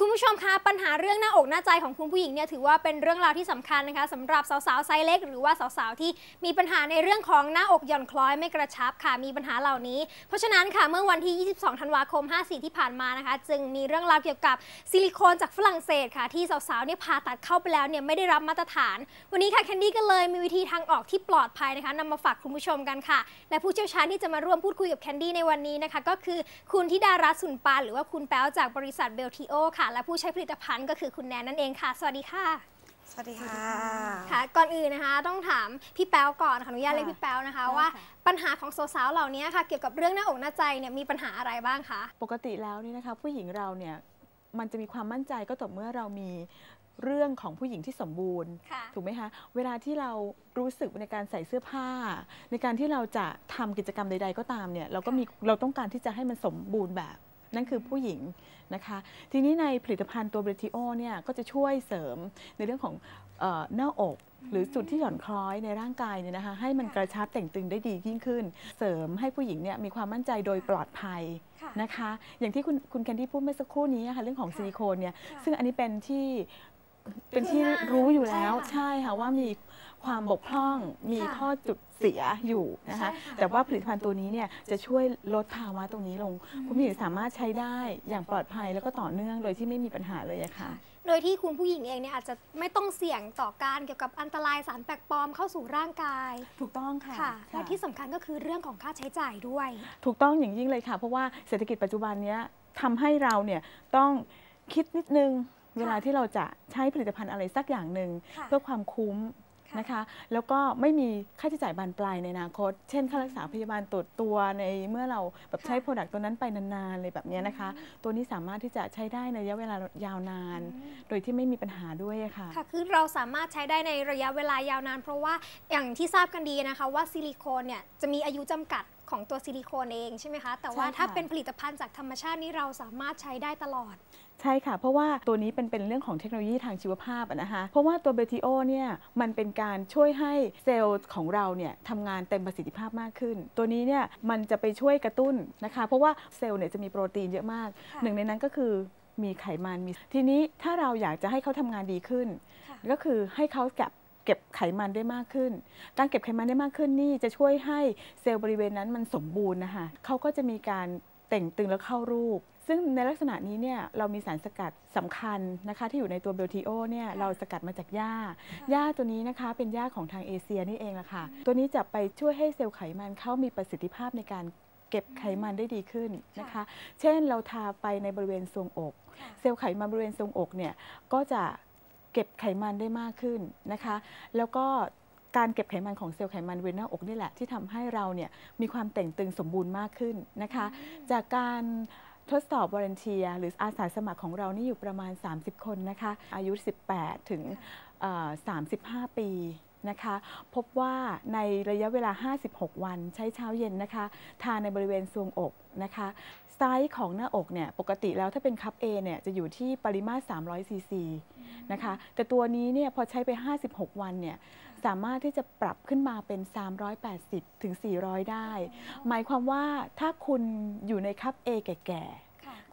คุณผู้ชมคะปัญหาเรื่องหน้าอกหน้าใจของคุณผู้หญิงเนี่ยถือว่าเป็นเรื่องราวที่สำคัญนะคะสำหรับสาวๆไซส์เล็ก หรือว่าสาวๆที่มีปัญหาในเรื่องของหน้าอกหย่อนคล้อยไม่กระชับค่ะมีปัญหาเหล่านี้ เพราะฉะนั้นค่ะเมื่อวันที่ 22 ธันวาคม 54 ที่ผ่านมานะคะ จึงมีเรื่องราวเกี่ยวกับซิลิโคนจากฝรั่งเศสค่ะที่สาวๆเนี่ยผ่าตัดเข้าไปแล้วเนี่ยไม่ได้รับมาตรฐาน วันนี้ค่ะแคนดี้ก็เลยมีวิธีทางออกที่ปลอดภัยนะคะนำมาฝากคุณผู้ชมกันค่ะ และผู้เชี่ยวชาญที่จะมาร่วมพูดคุยกับแคนดี้ในวันนี้นะคะก็คือคุณธิดารัตน์สุนปานหรือว่าคุณแป๊วจากบริษัทเบลทีโอค่ะและผู้ใช้ผลิตภัณฑ์ก็คือคุณแนนนั่นเองค่ะ สวัสดีค่ะ สวัสดีค่ะค่ะ ก่อนอื่นนะคะ ต้องถามพี่แป๊วก่อนขออนุญาตเรียกพี่แป๊วนะคะได้ค่ะว่าปัญหาของสาวๆเหล่านี้ค่ะ เกี่ยวกับเรื่องหน้าอกหน้าใจเนี่ยมีปัญหาอะไรบ้างคะปกติแล้วนี่นะคะ ผู้หญิงเราเนี่ยมันจะมีความมั่นใจก็ต่อเมื่อเรามีเรื่องของผู้หญิงที่สมบูรณ์ค่ะถูกไหมคะ เวลาที่เรารู้สึกในการใส่เสื้อผ้า ในการที่เราจะทำกิจกรรมใด ๆ ก็ตามเนี่ย เราก็มีเราต้องการที่จะให้มันสมบูรณ์แบบ นั่นคือผู้หญิงนะคะ ทีนี้ในผลิตภัณฑ์ตัวเบรติโอเนี่ยก็จะช่วยเสริมในเรื่องของเอ่อหน้าอกหรือจุดที่หย่อนคล้อยในร่างกายเนี่ยนะคะให้มันกระชับแต่งตึงได้ดียิ่งขึ้น เสริมให้ผู้หญิงเนี่ยมีความมั่นใจโดยปลอดภัยค่ะนะคะ อย่างที่คุณคุณแคนดี้พูดเมื่อสักครู่นี้ค่ะเรื่องของค่ะซิลิโคนเนี่ยค่ะซึ่งอันนี้เป็นที่เป็นคือที่หน้ารู้อยู่แล้วใช่ค่ะใช่ค่ะว่ามี ความบกพร่องมีค่ะข้อจุดเสียอยู่นะคะใช่ค่ะแต่ว่าผลิตภัณฑ์ตัวนี้เนี่ยจะช่วยลดภาวะตรงนี้ลง คุณผู้หญิงสามารถใช้ได้อย่างปลอดภัยแล้วก็ต่อเนื่องโดยที่ไม่มีปัญหาเลยอะค่ะ โดยที่คุณผู้หญิงเองเนี่ยอาจจะไม่ต้องเสี่ยงต่อการเกี่ยวกับอันตรายสารแปลกปลอมเข้าสู่ร่างกาย ถูกต้องค่ะค่ะและที่สำคัญก็คือเรื่องของค่าใช้จ่ายด้วย ถูกต้องอย่างยิ่งเลยค่ะ เพราะว่าเศรษฐกิจปัจจุบันเนี้ยทำให้เราเนี่ยต้องคิดนิดนึงเวลาที่เราจะใช้ผลิตภัณฑ์อะไรสักอย่างหนึ่งค่ะเพื่อความคุ้มค่ะ นะคะ แล้วก็ไม่มีค่าใช้จ่ายบานปลายในอนาคต เช่น ค่ารักษาพยาบาลตรวจตัวในเมื่อเราแบบใช้โปรดักต์ตัวนั้นไปนานๆเลยแบบเนี้ยนะคะ ตัวนี้สามารถที่จะใช้ได้ในระยะเวลายาวนาน โดยที่ไม่มีปัญหาด้วยอะค่ะค่ะ คือเราสามารถใช้ได้ในระยะเวลายาวนาน เพราะว่าอย่างที่ทราบกันดีนะคะว่าซิลิโคนเนี่ยจะมีอายุจำกัดของตัวซิลิโคนเองใช่ไหมคะ แต่ว่าใช่ค่ะถ้าเป็นผลิตภัณฑ์จากธรรมชาตินี่เราสามารถใช้ได้ตลอด ใช่ค่ะ เพราะว่าตัวนี้เป็นเป็นเรื่องของเทคโนโลยีทางชีวภาพอะนะคะเพราะว่าตัวเบติโอเนี่ยมันเป็นการช่วยให้เซลล์ของเราเนี่ยทำงานเต็มประสิทธิภาพมากขึ้น ตัวนี้เนี่ยมันจะไปช่วยกระตุ้นนะคะ เพราะว่าเซลล์เนี่ยจะมีโปรตีนเยอะมากค่ะหนึ่งในนั้นก็คือมีไขมันมี ทีนี้ถ้าเราอยากจะให้เขาทำงานดีขึ้นค่ะก็คือให้เขาเก็บเก็บไขมันได้มากขึ้น การเก็บไขมันได้มากขึ้นนี่จะช่วยให้เซลล์บริเวณนั้นมันสมบูรณ์นะคะเขาก็จะมีการแต่งตึงแล้วเข้ารูป ซึ่งในลักษณะนี้เนี่ยเรามีสารสกัดสำคัญนะคะที่อยู่ในตัวเบลทีโอเนี่ยค่ะเราสกัดมาจากหญ้าหญ้าตัวนี้นะคะเป็นหญ้าของทางเอเชียนี่เองละค่ะ ตัวนี้จะไปช่วยให้เซลล์ไขมันเขามีประสิทธิภาพในการเก็บไขมันได้ดีขึ้นนะคะ เช่นเราทาไปในบริเวณทรวงอกค่ะเซลล์ไขมันบริเวณทรวงอกเนี่ยก็จะเก็บไขมันได้มากขึ้นนะคะ แล้วก็การเก็บไขมันของเซลล์ไขมันบริเวณหน้าอกนี่แหละที่ทำให้เราเนี่ยมีความแต่งตึงสมบูรณ์มากขึ้นนะคะ จากการ ทดสอบวอร์เนเทียหรืออาสาสมัครของเรานี่อยู่ประมาณ 30 คนนะคะ อายุ 18 ถึง 35 ปี นะคะ พบว่าในระยะเวลา 56 วันใช้เช้าเย็นนะคะ ทานในบริเวณทรวงอกนะคะไซส์ของหน้าอกเนี่ยปกติแล้วถ้าเป็นคัพ A เนี่ยจะอยู่ที่ปริมาตร 300 ซีซีนะคะ แต่ตัวนี้เนี่ยพอใช้ไป 56 วันเนี่ยสามารถที่จะปรับขึ้นมาเป็น 380 ถึง 400 ได้ หมายความว่าถ้าคุณอยู่ในคัพ A แก่ๆ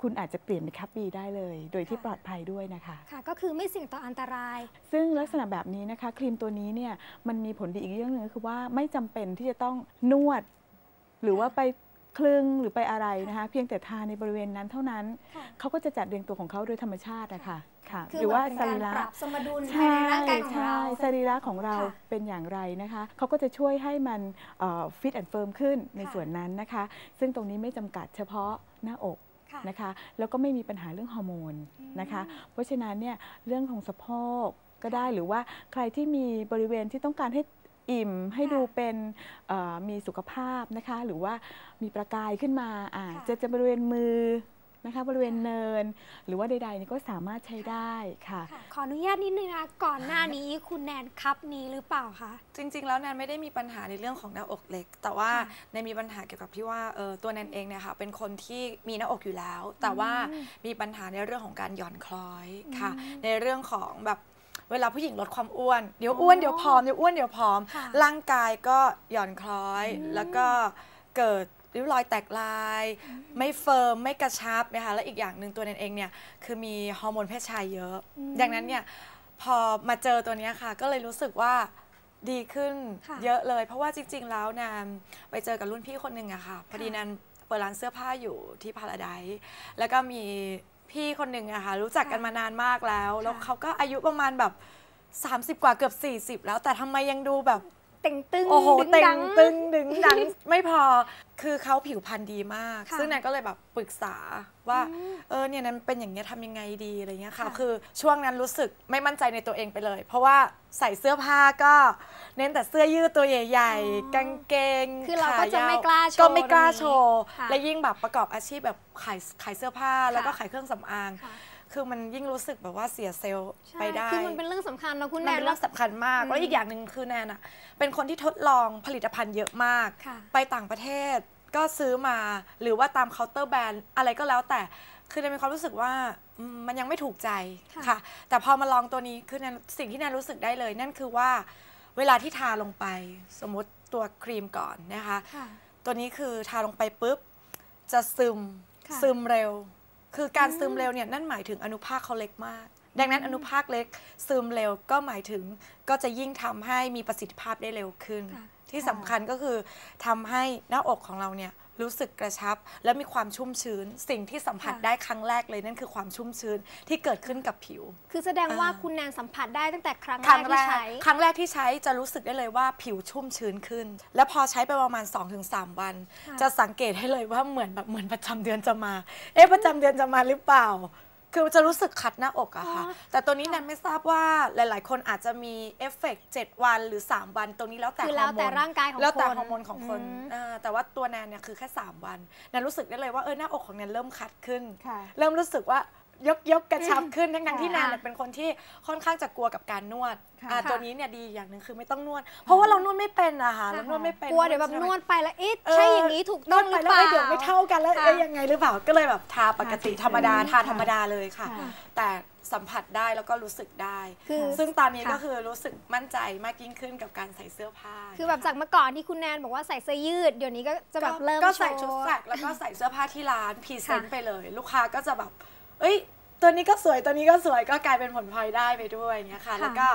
คุณอาจจะเปลี่ยนเป็นคัพ B ได้เลย โดยที่ค่ะปลอดภัยด้วยนะคะค่ะ ก็คือไม่เสี่ยงต่ออันตราย ซึ่งลักษณะแบบนี้นะคะ ครีมตัวนี้เนี่ยมันมีผลดีอีกเรื่องหนึงก็คือว่าไม่จำเป็นที่จะต้องนวด หรือว่าไปคลึงหรือไปอะไรนะคะ เพียงแต่ทาในบริเวณนั้นเท่านั้นค่ะเขาก็จะจัดเรียงตัวของเขาโดยธรรมชาตินะคะค่ะคือหรือว่าเหมือนสเป็นรีการระปรับสมดุลภายใช่ในร่างกายของใช่เราสรีระของเราค่ะเป็นอย่างไรนะคะเขาก็จะช่วยให้มันฟิตแอนด์เฟิร์มขึ้นในค่ะส่วนนั้นนะคะ ซึ่งตรงนี้ไม่จำกัดเฉพาะหน้าอกค่ะ นะคะแล้วก็ไม่มีปัญหาเรื่องฮอร์โมนนะคะเพราะฉะนั้นเนี่ยเรื่องของสะโพกก็ได้หรือว่าใครที่มีบริเวณที่ต้องการให้อิ่มให้ค่ะดูเป็นเอ่อมีสุขภาพนะคะ หรือว่ามีประกายขึ้นมาอ่าค่ะจะจะบริเวณมือ นะคะ บริเวณเนิน หรือว่าใดๆนี่ก็สามารถใช้ได้ค่ะค่ะขออนุญาตนิดนึงนะก่อนหน้านี้คุณแนนคัพนี้หรือเปล่าคะจริง ๆ แล้วแนนไม่ได้มีปัญหาในเรื่องของหน้าอกเล็ก แต่ว่าค่ะแนนมีปัญหาเกี่ยวกับที่ว่าเออตัวแนนเองเนี่ยค่ะเป็นคนที่มีหน้าอกอยู่แล้ว แต่ว่าอืมมีปัญหาในเรื่องของการหย่อนคล้อยค่ะอืมในเรื่องของแบบเวลาผู้หญิงลดความอ้วนเดี๋ยวอ้วนเดี๋ยวผอมเดี๋ยวอ้วนเดี๋ยวผอมค่ะร่างกายก็หย่อนคล้อยอืมแล้วก็เกิด ริ้วรอยแตกลาย ไม่เฟิร์มไม่กระชับนะคะและอีกอย่างหนึ่งตัวแนนเองเนี่ยคือมีฮอร์โมนเพศชายเยอะ ดังนั้นเนี่ยพอมาเจอตัวเนี้ยค่ะ ก็เลยรู้สึกว่าดีขึ้นค่ะเยอะเลย เพราะว่าจริง ๆ แล้วแนนไปเจอกับรุ่นพี่คนหนึ่งอะค่ะ พอดีแนนเปิดร้านเสื้อผ้าอยู่ที่พาราไดซ์แล้วก็มีพี่คนหนึ่งอะค่ะรู้จักกันมานานมากแล้ว แล้วเขาก็อายุประมาณแบบ 30 กว่าเกือบ 40 แล้วแต่ทำไมยังดูแบบ เต่งตึงโอ้โหดึงเต่ดังงตึงดึงดังไม่พอคือเขาผิวพรรณดีมากค่ะซึ่งแนนก็เลยแบบปรึกษาว่าอืมเออเนี่ยนั้นเป็นอย่างเงี้ยทำยังไงดีอะไรเงี้ยค่ะค่ะ คือช่วงนั้นรู้สึกไม่มั่นใจในตัวเองไปเลย เพราะว่าใส่เสื้อผ้าก็เน้นแต่เสื้อยืดตัวใหญ่อ๋อๆกางเกงคือเราก็จะขยวไม่กล้าโชว์ก็ไม่กล้าตรงนี้โชว์ค่ะและยิ่งแบบประกอบอาชีพแบบขายขายเสื้อผ้าแล้วก็ค่ะขายเครื่องสำอาง ค่ะคือมันยิ่งรู้สึกแบบว่าเสียเซลล์ใช่ไปได้ คือมันเป็นเรื่องสำคัญเนาะคุณมันแนนเป็นเรื่องสำคัญมากอืมแล้วอีกอย่างหนึ่งคือแนนอะเป็นคนที่ทดลองผลิตภัณฑ์เยอะมากค่ะไปต่างประเทศก็ซื้อมาหรือว่าตามเคาน์เตอร์แบรนด์อะไรก็แล้วแต่คือแนนมีความรู้สึกว่าอืมมันยังไม่ถูกใจค่ะค่ะ แต่พอมาลองตัวนี้คือแนนสิ่งที่แนนรู้สึกได้เลย นั่นคือว่าเวลาที่ทาลงไปสมมติตัวครีมก่อนนะคะค่ะตัวนี้คือทาลงไปปุ๊บ จะซึมค่ะซึมเร็ว คือการอืมซึมเร็วเนี่ยนั่นหมายถึงอนุภาคเขาเล็กมาก ดังนั้นอนุภาคเล็กซึมเร็วก็หมายถึงก็จะยิ่งทำให้มีประสิทธิภาพได้เร็วขึ้นค่ะที่สำคัญก็คือทำให้หน้าอกของเราเนี่ย รู้สึกกระชับ และมีความชุ่มชื้น สิ่งที่สัมผัสค่ะได้ครั้งแรกเลยนั่นคือความชุ่มชื้นที่เกิดขึ้นกับผิว คือแสดงว่าอ่าคุณแนนสัมผัสได้ตั้งแต่ครั้งคแรรั้กงแรที่กใช้ ครั้งแรกที่ใช้จะรู้สึกได้เลยว่าผิวชุ่มชื้นขึ้น แล้วพอใช้ไปประมาณ 2-3 วันค่ะจะสังเกตให้เลยว่าเหมือนแบบเหมือนประจำเดือนจะมา เอ๊ะประจำเดือนจะมาหรือเปล่า คือจะรู้สึกคัดหน้าอกอะค่ะอ๋อแต่ตัวนี้แนนไม่ทราบว่าหลาย ๆ คนอาจจะมีเอฟเฟกต์7วันหรือ 3 วันตรงนี้แล้วแต่คือแล้วแต่ฮอโมนร่างกายของแล้วแต่คนฮอร์โมนของคนอืมเออแต่ว่าตัวแนนเนี่ยคือแค่ 3 วันแนนรู้สึกได้เลยว่าเออหน้าอกของแนนเริ่มคัดขึ้นค่ะเริ่มรู้สึกว่า ยกยกกระชับขึ้นทั้งนั้นที่แนนค่ะเนี่ยเป็นคนที่ค่อนข้างจะกลัวกับการนวดค่ะอ่าค่ะตัวนี้เนี่ยดีอย่างหนึ่งคือไม่ต้องนวด เพราะว่าเรานวดไม่เป็นอะค่ะค่ะเรานวดไม่เป็นกลัวเดี๋ยวแบบใช่ไหนมวดไปแล้วเอ๊ะเออใช่อย่างนี้ถูกนต้วอดงหไปรือแล้วเปล่าเอ้ยเดี๋ยวไม่เท่ากันแล้วค่ะเอ้ยยังไงหรือเปล่าก็เลยแบบทาปกติค่ะธรรมดาค่ะทาธรรมดาเลยค่ะค่ะ แต่สัมผัสได้แล้วก็รู้สึกได้คือซึ่งตอนนี้ค่ะก็คือรู้สึกมั่นใจมากยิ่งขึ้นกับการใส่เสื้อผ้า คือแบบจากเมื่อก่อนที่คุณแนนบอกว่าใส่เสื้อยืด เดี๋ยวนี้ก็จะแบบเริ่มก็โชใส่ว์ชุดแสกแล้วก็ใส่เสื้อผ้าที่ร้านพรีเซนต์ค่ะไปเลย ลูกค้าก็จะแบบ เอ้ย ตัวนี้ก็สวยตัวนี้ก็สวยก็กลายเป็นผลพลอยได้ไปด้วยอย่างเงี้ยค่ะค่ะ แล้วก็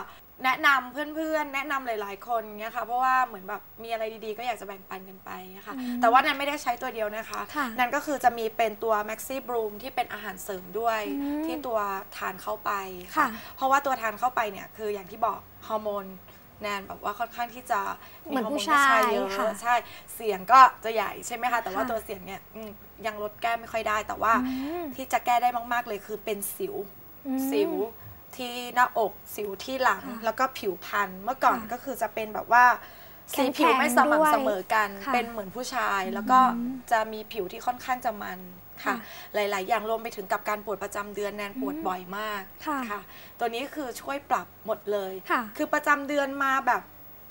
แนะนำเพื่อนๆ แนะนำหลาย ๆ คนเงี้ยค่ะ เพราะว่าเหมือนแบบมีอะไรดีๆ ก็อยากจะแบ่งปันกันไปเงี้ยค่ะแต่ว่านันไม่ได้ใช้ตัวเดียวนะคะค่ะนั่นก็คือจะมีเป็นตัว Maxi Bloom ที่เป็นอาหารเสริมด้วยอืมที่ตัวทานเข้าไปค่ะเพราะว่าตัวทานเข้าไปเนี่ยคืออย่างที่บอกฮอร์โมน แนนแบบว่าค่อนข้างที่จะเหมือนฮร์ผู้โชายเยอะค่ะใช่เสียงก็จะใหญ่ใช่ไหมคะแต่ว่าค่ะตัวเสียงเนี่ยอืมยังลดแก้ไม่ค่อยได้ แต่ว่าอืมที่จะแก้ได้มาก ๆเลยคือเป็นสิวอืมสิวที่หน้าอกสิวที่หลังค่ะแล้วก็ผิวพรรณเมื่อก่อนค่ะก็คือจะเป็นแบบว่าแข็สีงผิวไม่สด้วยม่ำเสมอกันค่ะเป็นเหมือนผู้ชาย แล้วก็จะมีผิวที่ค่อนข้างจะมัน ค่ะค่ะ หลาย ๆ อย่างรวมไปถึงกับการปวดประจำเดือนแนนปวดบ่อยมากค่ะ ตัวนี้คือช่วยปรับหมดเลยค่ะคือประจำเดือนมาแบบ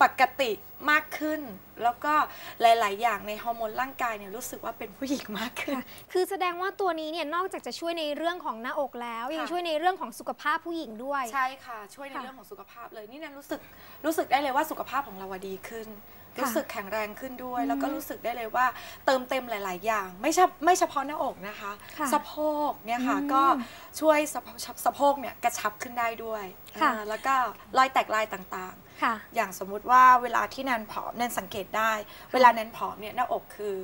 ปกติมากขึ้น แล้วก็หลาย ๆ อย่างในฮอร์โมนร่างกายเนี่ยรู้สึกว่าเป็นผู้หญิงมากขึ้นค่ะคือแสดงว่าตัวนี้เนี่ยนอกจากจะช่วยในเรื่องของหน้าอกแล้ว ยังค่ะช่วยในเรื่องของสุขภาพผู้หญิงด้วย ใช่ค่ะ ช่วยในค่ะเรื่องของสุขภาพเลยนี่แนนรู้สึกรู้สึกได้เลยว่าสุขภาพของเราอะดีขึ้นค่ะ รู้สึกแข็งแรงขึ้นด้วยอืมแล้วก็รู้สึกได้เลยว่าเติมเต็มหลาย ๆ อย่าง ไม่ใช่ไม่เฉพาะหน้าอกนะคะค่ะสะโพกเนี่ยค่ะอืมก็ช่วยสะโพกสะโพกเนี่ยกระชับขึ้นได้ด้วยค่ะอ่าแล้วก็รอยแตกลายต่างๆค่ะอย่างสมมุติว่าเวลาที่แนนผอมแนนสังเกตได้ เวลาแนนผอมเนี่ยหน้าอกคือ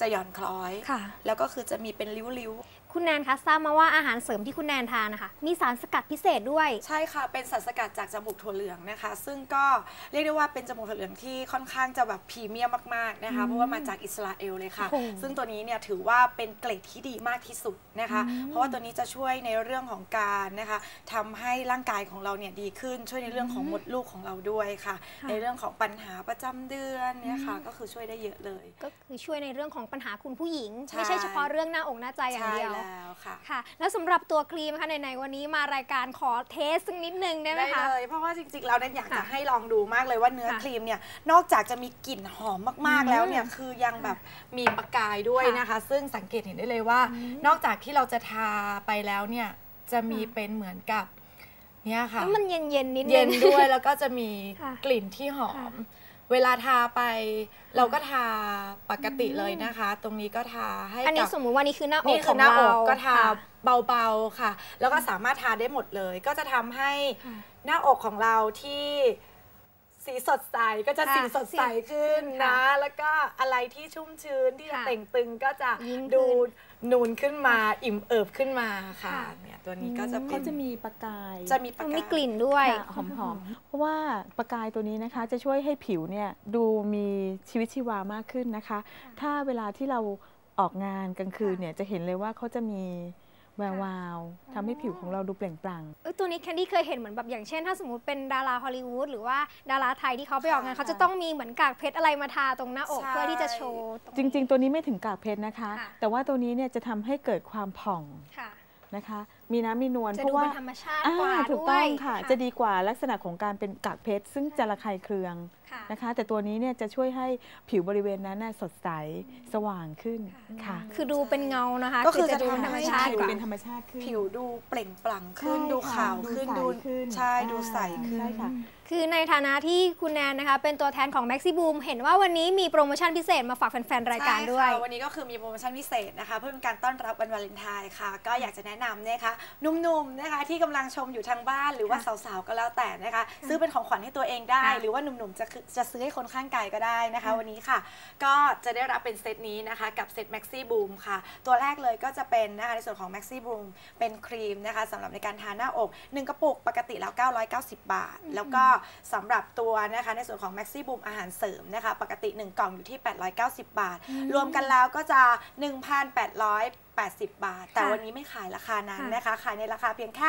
จะหย่อนคล้อยค่ะแล้วก็คือจะมีเป็นริ้ว คุณแนนคะทราบมาว่าอาหารเสริมที่คุณแนนทานนะคะ มีสารสกัดพิเศษด้วยๆใช่ค่ะ เป็นสารสกัดจากจมูกถั่วเหลืองนะคะ ซึ่งก็เรียกได้ว่าเป็นจมูกถั่วเหลืองที่ค่อนข้างจะแบบพรีเมียมมากๆนะคะ เพราะว่ามาจากอิสราเอลเลยค่ะโอ้โหซึ่งตัวนี้เนี่ยถือว่าเป็นเกรดที่ดีมากที่สุดนะคะ เพราะว่าตัวนี้จะช่วยในเรื่องของการนะคะทำให้ร่างกายของเราเนี่ยดีขึ้น ช่วยในเรื่องของมดลูกของเราด้วยค่ะค่ะในเรื่องของปัญหาประจำเดือนเนี่ยค่ะ ก็คือช่วยได้เยอะเลย ก็คือช่วยในเรื่องของปัญหาคุณผู้หญิงใช่ไม่ใช่เฉพาะเรื่องหน้าอกหน้าใจอย่างใช่เดียวแล้วค่ะค่ะ แล้วสำหรับตัวครีมคะไหนๆวันนี้มารายการขอเทสสักนิดนึงได้ไหมได้คะเลยเพราะว่าจริงๆแล้วเนี่ยอยากจะค่ะให้ลองดูมากเลยว่าเนื้อค่ะครีมเนี่ยนอกจากจะมีกลิ่นหอมมากอืมๆแล้วเนี่ยคือยังแบบมีประกายด้วยค่ะนะคะ ซึ่งสังเกตเห็นได้เลยว่าอืมนอกจากที่เราจะทาไปแล้วเนี่ยจะมีค่ะเป็นเหมือนกับเนี่ยค่ะแล้วมันเย็นๆนิดนึงเย็นด้วยแล้วก็จะมีค่ะกลิ่นที่หอม เวลาทาไป เราก็ทาปกติเลยนะคะ ตรงนี้ก็ทาให้อันนี้กับสมมุติว่านี่คือหน้าอกนี่ขคือองหน้าอเรากก็ทาค่ะ เบาๆค่ะ แล้วก็สามารถทาได้หมดเลย ก็จะทำให้ค่ะ หน้าอกของเราที่สีสดใสก็จะค่ะสีสดใสขึ้นค่ะนะ แล้วก็อะไรที่ชุ่มชื้นที่จะค่ะเต่งตึงก็จะยิ่งขึ้นดูนูนขึ้นมาอิ่มเอิบขึ้นมาค่ะ ค่ะเนี่ย ตัวนี้ก็จะเป็ก็นจะมีประกาย จะมีปากมันกามีกลิ่นด้วยค่ะหอมๆ เพราะว่าประกายตัวนี้นะคะจะช่วยให้ผิวเนี่ยดูมีชีวิตชีวามากขึ้นนะคะ ถ้าเวลาที่เราออกงานกลางคืนเนี่ยจะเห็นเลยว่าเขาจะมีแวววาวทำให้ผิวของเราดูเปล่งปลั่งเอ้ยตัวนี้แคนดี้เคยเห็นเหมือนแบบอย่างเช่น ถ้าสมมติเป็นดาราฮอลลีวูดหรือว่าดาราไทยที่เขาไปออกงานค่ะเขาจะต้องมีเหมือนกากเพชรอะไรมาทาตรงหน้าอกใช่เพื่อที่จะโชว์ตจริง ๆ ตัวนี้ไม่ถึงกากเพชรนะคะค่ะแต่ว่าตัวนี้เนี่ยจะทำให้เกิดความผ่องค่ะนะคะ มีน้ำมีนวลจะเพดูราะว่าเป็นธรรมชาติอ่ากว่าถูกด้ต้วอยงค่ะ จะดีกว่าลักษณะของการเป็นกากเพชร ซึ่งจะระคายเคืองค่ะ นะคะ แต่ตัวนี้เนี่ยจะช่วยให้ผิวบริเวณนั้นน่ะสดใสสว่างขึ้นค่ะ คือดูเป็นเงานะคะ ก็คือจะดูจะเป็นธรรมทำให้ชาติผิวกว่าเป็นธรรมชาติขึ้นผิวดูเปล่งปลั่งขึ้นใช่ดูค่ะขาวขึ้นดูดูใสขึ้นใช่ดูใสขึ้นใช่ค่ะคือในฐานะที่คุณแนนนะคะ เป็นตัวแทนของ Maxi Boom เห็นว่าวันนี้มีโปรโมชั่นพิเศษมาฝากแฟนๆ รายการด้วยใช่ค่ะวันนี้ก็คือมีโปรโมชั่นพิเศษนะคะ เพื่อเป็นการต้อนรับวันวาเลนไทน์ค่ะ ก็อยากจะแนะนำนะคะหนุ่มๆนะคะที่กำลังชมอยู่ทางบ้านหรือว่าค่ะสาวๆ ก็แล้วแต่นะคะ ซื้อเป็นของขวัญให้ตัวเองได้ค่ะหรือว่าหนุ่มๆ จะคือจะซื้อให้คนข้างกายก็ได้นะคะ วันนี้ค่ะ ก็จะได้รับเป็นเซตนี้นะคะ กับเซต Maxi Boom ค่ะ ตัวแรกเลยก็จะเป็นนะคะในส่วนของ Maxi Boom เป็นครีมนะคะสำหรับในการทาหน้าอก 1 กระปุกปกติแล้ว 990 บาท แล้วก็สำหรับตัวนะคะในส่วนของ Maxi Boom อาหารเสริมนะคะ ปกติ 1 กล่องอยู่ที่ 890 บาท รวมกันแล้วก็จะ1,880 บาท แต่ค่ะวันนี้ไม่ขายราคานั้นค่ะนะคะ ขายในราคาเพียงแค่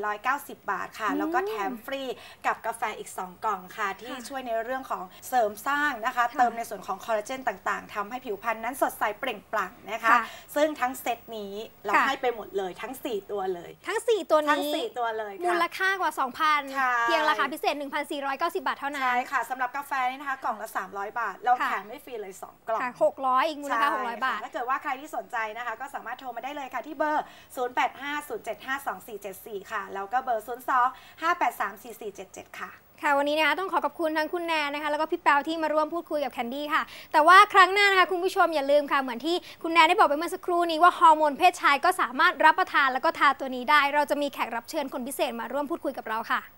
1,490 บาทค่ะ แล้วก็แถมฟรีกับกาแฟอีก 2 กล่องค่ะ ที่ค่ะช่วยในเรื่องของเสริมสร้างนะคะค่ะเติมในส่วนของคอลลาเจนต่างๆทำให้ผิวพรรณนั้นสดใสเปล่งปลั่งนะคะค่ะซึ่งทั้งเซตนี้เราค่ะให้ไปหมดเลยทั้ง 4 ตัวเลย ทั้ง 4 ตัวทั้งนี้4ตัวเลยมูค่ะลค่ากว่าใช่2,000 เพียงราคาพิเศษ 1,490 บาทเท่านั้น ใช่ค่ะสำหรับกาแฟนี่นะคะกล่องละ 300 บาท เราค่ะแถมให้ฟรีเลย 2 กล่องค่ะ600 อีกมูลค่าใช่600 บาท ถ้าเกิดว่าใครที่สนใจนะคะ ก็สามารถโทรมาได้เลยค่ะที่เบอร์ 0850752474 ค่ะ แล้วก็เบอร์ 02-583-4477 ค่ะค่ะวันนี้นะคะต้องขอขอบคุณทั้งคุณแนนนะคะแล้วก็พี่แปวที่มาร่วมพูดคุยกับแคนดี้ค่ะ แต่ว่าครั้งหน้านะคะคุณผู้ชมอย่าลืมค่ะ เหมือนที่คุณแนนได้บอกไปเมื่อสักครู่นี้ว่าฮอร์โมนเพศชายก็สามารถรับประทานแล้วก็ทาตัวนี้ได้ เราจะมีแขกรับเชิญคนพิเศษมาร่วมพูดคุยกับเราค่ะ